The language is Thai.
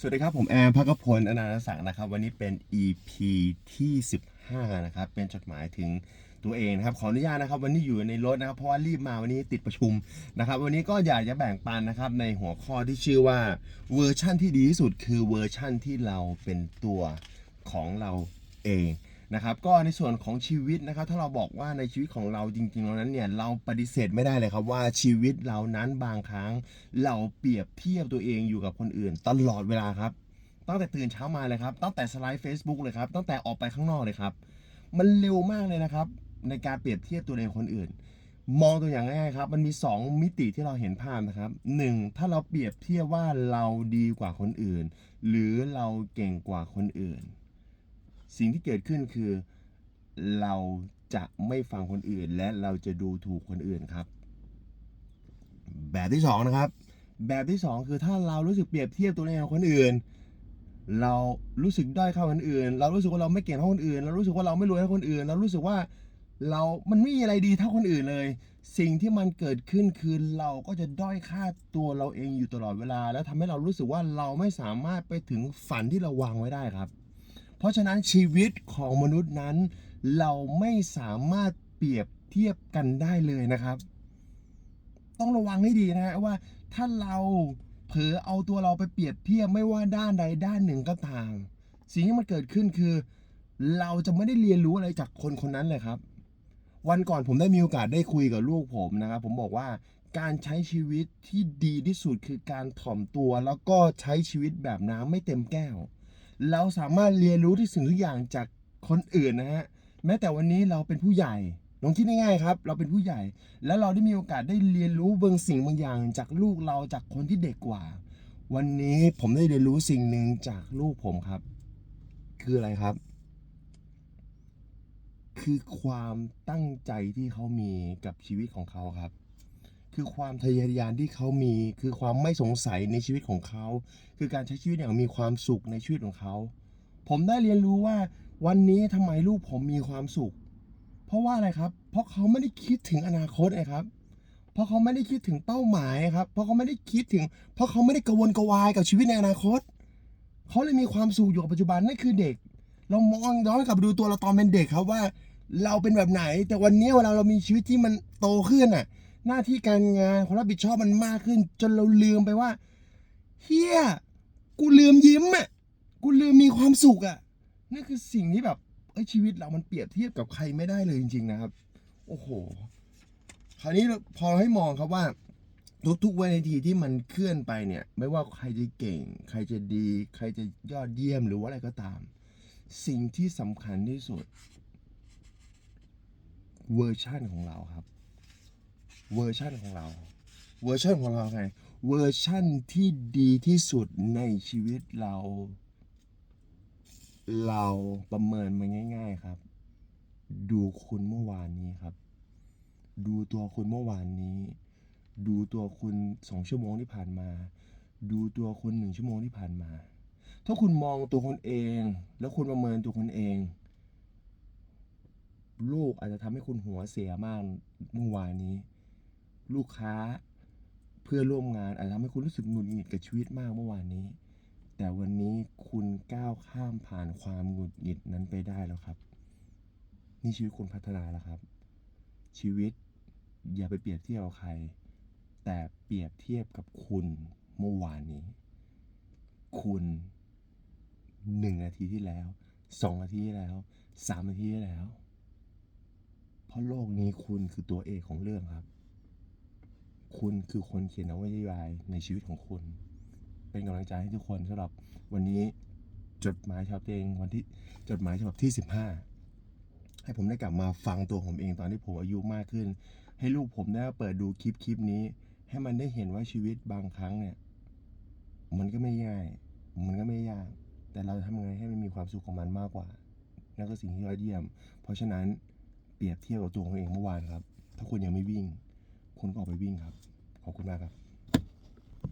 สวัสดีครับ ผมแอมพักพลอนันตศักดิ์นะครับ วันนี้เป็น EP ที่ 15 นะครับ เป็นจดหมายถึงตัวเองนะครับ ขออนุญาตนะครับ วันนี้อยู่ในรถนะครับ เพราะว่ารีบมาวันนี้ติดประชุมนะครับ วันนี้ก็อยากจะแบ่งปันนะครับ ในหัวข้อที่ชื่อว่าเวอร์ชั่นที่ดีที่สุดคือเวอร์ชั่นที่เราเป็นตัวของเราเอง นะครับก็ในส่วนของชีวิตนะครับถ้าเราบอกว่าในชีวิตของเราจริงๆแล้วนั้นเนี่ยเราปฏิเสธไม่ได้เลยครับว่าชีวิตเรานั้นบางครั้ง เราเปรียบเทียบตัวเองอยู่กับคนอื่น ตลอดเวลาครับ ตั้งแต่ตื่นเช้ามาเลยครับ ตั้งแต่สไลด์ Facebook เลยครับตั้งแต่ออกไปข้างนอกเลยครับ มันเร็วมากเลยนะครับ ในการเปรียบเทียบตัวเองคนอื่น มองตัวอย่างง่ายๆครับ มันมี 2 มิติที่เราเห็นภาพนะครับ 1. ถ้าเราเปรียบเทียบว่าเราดีกว่าคนอื่น หรือเราเก่งกว่าคนอื่น สิ่งที่เกิดขึ้นคือเราจะไม่ฟังคนอื่น และเราจะดูถูกคนอื่นครับ แบบที่สองนะครับ แบบที่สองคือถ้าเรารู้สึกเปรียบเทียบตัวเองกับคนอื่น เรารู้สึกด้อยค่าคนอื่น เรารู้สึกว่าเราไม่เก่งเท่าคนอื่น เรารู้สึกว่าเราไม่รวยเท่าคนอื่น เรารู้สึกว่าเรา มันไม่มีอะไรดีเท่าคนอื่นเลย สิ่งที่มันเกิดขึ้นคือเราก็จะด้อยค่าตัวเราเองอยู่ตลอดเวลา แล้วทำให้เรารู้สึกว่าเราไม่สามารถไปถึงฝันที่เราวางไว้ได้ครับ ราะฉะนั้นชีวิตของมนุษย์นั้น เราไม่สามารถเปรียบเทียบกันได้เลยนะครับ ต้องระวังให้ดีนะฮะว่าถ้าเราเผลอเอาตัวเราไปเปรียบเทียบไม่ว่าด้านใดด้านหนึ่งก็ตาม สิ่งที่มันเกิดขึ้นคือ เราจะไม่ได้เรียนรู้อะไรจากคนคนนั้นเลยครับ วันก่อนผมได้มีโอกาสได้คุยกับลูกผมนะครับ ผมบอกว่าการใช้ชีวิตที่ดีที่สุดคือการถ่อมตัว แล้วก็ใช้ชีวิตแบบน้ำไม่เต็มแก้ว เราสามารถเรียนรู้ที่สิ่งทุกอย่างจากคนอื่นนะฮะแม้แต่วันนี้เราเป็นผู้ใหญ่ลองคิดง่ายๆครับ เราเป็นผู้ใหญ่ แล้วเราได้มีโอกาสได้เรียนรู้บางสิ่งบางอย่าง จากลูกเราจากคนที่เด็กกว่า วันนี้ผมได้เรียนรู้สิ่งหนึ่งจากลูกผมครับ คืออะไรครับ คือความตั้งใจที่เขามีกับชีวิตของเขาครับ คือความทะเยอทะยานที่เขามี คือความไม่สงสัยในชีวิตของเขา คือการใช้ชีวิตอย่างมีความสุขในชีวิตของเขา ผมได้เรียนรู้ว่าวันนี้ทำไมลูกผมมีความสุข เพราะว่าอะไรครับ เพราะเขาไม่ได้คิดถึงอนาคตนะครับ เพราะเขาไม่ได้คิดถึงเป้าหมายครับ เพราะเขาไม่ได้คิดถึง เพราะเขาไม่ได้กระวนกวายกับชีวิตในอนาคต เขาเลยมีความสุขอยู่กับปัจจุบันนั่นคือเด็ก เรามองย้อนกลับดูตัวเราตอนเป็นเด็กครับว่า เราเป็นแบบไหน แต่วันนี้เวลาเรามีชีวิตที่มันโตขึ้นน่ะ หน้าที่การงานความรับผิดชอบมันมากขึ้น จนเราลืมไปว่าเฮียกูลืมยิ้มอะกูลืมมีความสุขอะนั่นคือสิ่งที่แบบเอ้ยชีวิตเรามันเปรียบเทียบกับใครไม่ได้เลยจริง ๆ นะครับ โอ้โห คราวนี้พอให้มองครับว่าทุกๆวินาทีที่มันเคลื่อนไปเนี่ย ไม่ว่าใครจะเก่ง ใครจะดี ใครจะยอดเยี่ยมหรือว่าอะไรก็ตาม สิ่งที่สำคัญที่สุด เวอร์ชั่นของเราครับ เวอร์ชั่นของเรา เวอร์ชันของเราไง เวอร์ชั่นที่ดีที่สุดในชีวิตเรา เราประเมินมันง่าย ๆครับ ดูคุณเมื่อวานนี้ครับ ดูตัวคุณเมื่อวานนี้ ดูตัวคุณสองชั่วโมงที่ผ่านมา ดูตัวคุณหนึ่งชั่วโมงที่ผ่านมา ถ้าคุณมองตัวคนเอง แล้วคุณประเมินตัวคนเองลูกอาจจะทำให้คุณหัวเสียมากเมื่อวานนี้ ลูกค้าเพื่อร่วมงานอาจจะทำให้คุณรู้สึกหงุดหงิดกับชีวิตมากเมื่อวานนี้ แต่วันนี้คุณก้าวข้ามผ่านความหงุดหงิดนั้นไปได้แล้วครับ นี่ชีวิตคุณพัฒนาแล้วครับ ชีวิตอย่าไปเปรียบเทียบกับใคร แต่เปรียบเทียบกับคุณเมื่อวานนี้ คุณหนึ่งนาทีที่แล้วสองนาทีที่แล้วสามนาทีที่แล้ว เพราะโลกนี้คุณคือตัวเอกของเรื่องครับ คุณคือคนเขียนนวนิยายในชีวิตของคุณ เป็นกำลังใจให้ทุกคนสำหรับวันนี้จดหมายฉบับตัวเองวันที่จดหมายฉบับที่ 15 ให้ผมได้กลับมาฟังตัวผมเองตอนที่ผมอายุมากขึ้น ให้ลูกผมได้เปิดดูคลิปคลิปนี้ ให้มันได้เห็นว่าชีวิตบางครั้งเนี่ย มันก็ไม่ง่าย มันก็ไม่ยาก แต่เราจะทำยังไงให้มันมีความสุขของมันมากกว่านั่นก็สิ่งที่ยอดเยี่ยม เพราะฉะนั้นเปรียบเทียบกับตัวของเองเมื่อวานครับ ถ้าคุณยังไม่วิ่ง คุณก็ออกไปวิ่งครับ ขอบคุณมากครับ